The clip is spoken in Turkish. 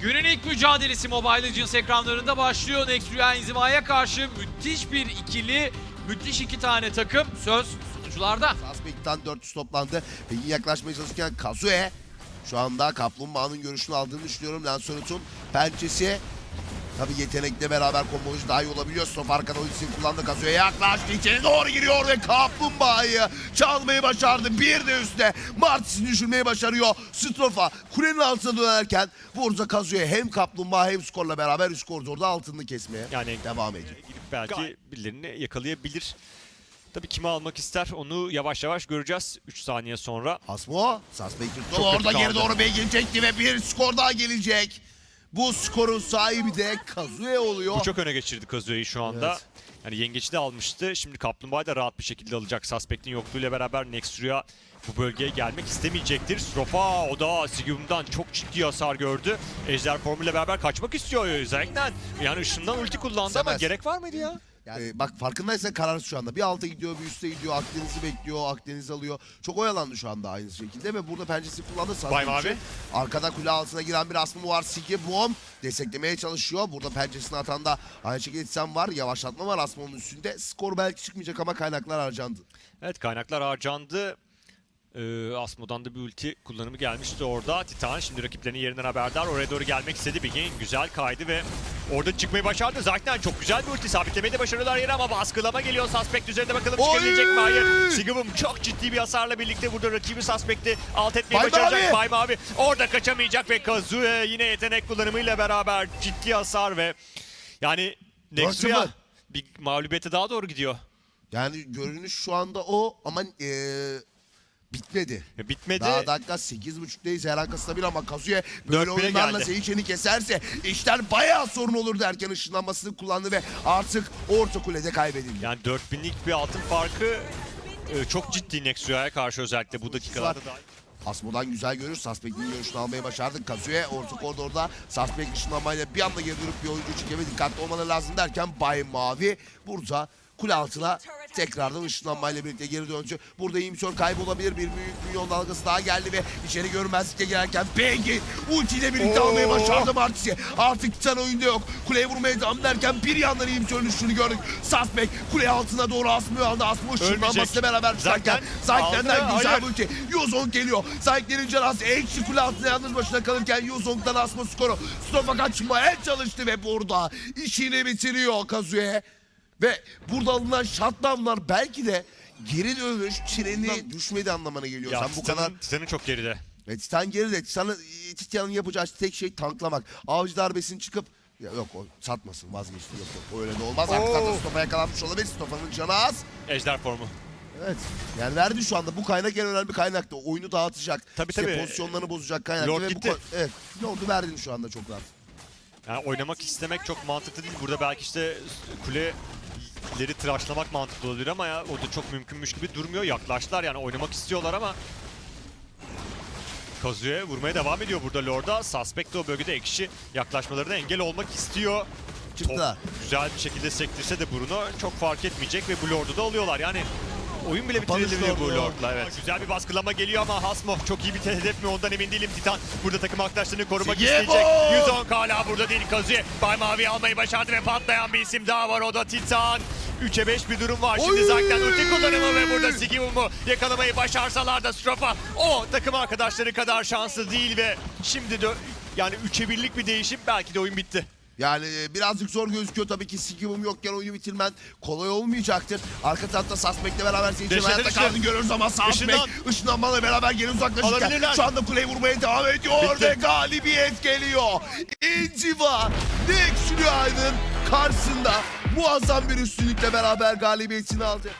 Günün ilk mücadelesi Mobile Legends ekranlarında başlıyor. Next Rüya İnziva'ya karşı müthiş bir ikili, müthiş iki tane takım. Söz sunucularda. Suspect'tan 400 toplandı. Peki yaklaşmaya çalışırken Kazue şu anda Kaplumbağa'nın görüşünü aldığını düşünüyorum. Lancelot'un pençesi Tabi yetenekle beraber komboloji daha iyi olabiliyor. Stof arkada ultisini kullandı. Kazuya yaklaştı. içeri doğru giriyor ve Kaplumbağa'yı çalmayı başardı. Bir de üstte Martis'i düşürmeyi başarıyor. Strofa kulenin altına dönerken burada Kazuya hem Kaplumbağa hem skorla beraber üst koridorda altını kesmeye Yani devam ediyor. Gidip belki birilerini yakalayabilir. Tabii kimi almak ister onu yavaş yavaş göreceğiz 3 saniye sonra. Asmo, Suspect Çok orada geri doğru beygir çekti ve bir skor daha gelecek. Bu skorun sahibi de Kazue oluyor. Bu çok öne geçirdi Kazue'yi şu anda. Evet. Yani yengeci de almıştı. Şimdi Kaplumbağa'yı da rahat bir şekilde alacak. Suspect'in yokluğuyla beraber Nextria bu bölgeye gelmek istemeyecektir. Strofa o da Sigum'dan çok ciddi hasar gördü. Ejder formuyla beraber kaçmak istiyor Zekten. Yani ışından ulti kullandı ama İstemez. gerek var mıydı ya? Yani Ee, bak farkındaysan kararsız şu anda. Bir alta gidiyor, bir üste gidiyor. Akdeniz'i bekliyor, Akdeniz alıyor. Çok oyalandı şu anda aynı şekilde ve burada pençesi kullandı. Suspect Bay için. Mavi. Arkada kule altına giren bir asmı var. Siki Boom desteklemeye çalışıyor. Burada pençesini atan da aynı şekilde Tsen var. Yavaşlatma var Asmo'nun üstünde. Skor belki çıkmayacak ama kaynaklar harcandı. Evet kaynaklar harcandı. Ee, Asmo'dan da bir ulti kullanımı gelmişti orada. Titan şimdi rakiplerinin yerinden haberdar. Oraya doğru gelmek istedi. Bigin güzel kaydı ve orada çıkmayı başardı. Zaten çok güzel bir ulti. Sabitlemeyi de başarıyorlar yere ama baskılama geliyor. Suspect üzerinde bakalım çıkabilecek mi? Hayır. Sigmund çok ciddi bir hasarla birlikte burada rakibi Suspect'i alt etmeyi Bay başaracak. Bay Mavi orada kaçamayacak ve Kazue yine yetenek kullanımıyla beraber ciddi hasar ve yani Nexria 4-0. bir mağlubiyete daha doğru gidiyor. Yani görünüş şu anda o ama eee, bitmedi. Ya Bitmedi. Daha dakika 8.5'tayız her arkasında bir ama Kazuya böyle Dört oyunlarla geldi. Keserse işler bayağı sorun olur derken ışınlanmasını kullandı ve artık orta kulede kaybedildi. Yani 4000'lik bir altın farkı e, çok ciddi Nexria'ya karşı özellikle bu dakikalarda da. Asmo'dan güzel görür. Suspect'in görüşünü almayı başardı. Kazuya orta koridorda Suspect ışınlanmayla bir anda geri durup bir oyuncu çekeme dikkatli olmaları lazım derken Bay Mavi burada kule altına tekrardan ışınlanmayla birlikte geri döndü. Burada İmsör kaybolabilir. Bir büyük milyon dalgası daha geldi ve içeri görmezlikle girerken Bengi ultiyle birlikte Oo. almayı başardı Martis'i. Artık Titan oyunda yok. Kuleye vurmaya devam derken bir yandan İmsör'ün üstünü gördük. Suspect kule altına doğru asmıyor aldı. Asma ışınlanmasıyla beraber Zaytlen'den aldı, güzel bir ulti. Yuzong geliyor. Zaytlen'in canası ekşi kule altında yalnız başına kalırken Yuzong'dan asma skoru. Stofa kaçmaya çalıştı ve burada işini bitiriyor Kazuya. Ve burada alınan shutdownlar belki de geri dönüş treni düşmedi anlamına geliyor. Ya Sen bu kadar Titan'ın, çok geride. ve Titan geride. Titan'ın, Titan'ın yapacağı tek şey tanklamak. Avcı darbesini çıkıp ya yok o satmasın vazgeçti yok yok o öyle de olmaz. Arka tarafta Stofa yakalanmış olabilir. Stofa'nın canı az. Ejder formu. Evet. Yani verdi şu anda. Bu kaynak en önemli kaynaktı. Oyunu dağıtacak. Tabii, işte tabii. pozisyonlarını bozacak kaynaktı. Lord gitti. evet. Lord'u verdin şu anda çok rahat. Yani oynamak istemek çok mantıklı değil. Burada belki işte kuleleri tıraşlamak mantıklı olabilir ama ya o da çok mümkünmüş gibi durmuyor. Yaklaştılar yani oynamak istiyorlar ama Kazuya vurmaya devam ediyor burada Lord'a. Suspect de o bölgede ekşi yaklaşmalarına engel olmak istiyor. Çıktılar. Top güzel bir şekilde sektirse de Bruno çok fark etmeyecek ve bu Lord'u da alıyorlar. Yani oyun bile bitirilebilir bu. Lord'la. Evet. Güzel bir baskılama geliyor ama Hasmo çok iyi bir hedef mi ondan emin değilim. Titan burada takım arkadaşlarını korumak Sigebo! isteyecek. 110 hala burada değil Kazuya. Bay Mavi almayı başardı ve patlayan bir isim daha var o da Titan. 3'e 5 bir durum var. Şimdi Oy! zaten ulti kullanımı ve burada Sigibum'u yakalamayı başarsalar da Strofa o takım arkadaşları kadar şanslı değil ve şimdi de yani 3'e 1'lik bir değişim belki de oyun bitti. Yani e, birazcık zor gözüküyor tabii ki skill'um yokken oyunu bitirmen kolay olmayacaktır. Arka tarafta Suspect'le beraber Dehşete hayatta kaldığını görüyoruz ama Suspect ışınlanmalarla beraber geri uzaklaşırken şu anda kuleyi vurmaya devam ediyor Bitti. ve galibiyet geliyor. İnciva Next Rüya'nın karşısında muazzam bir üstünlükle beraber galibiyetini aldı.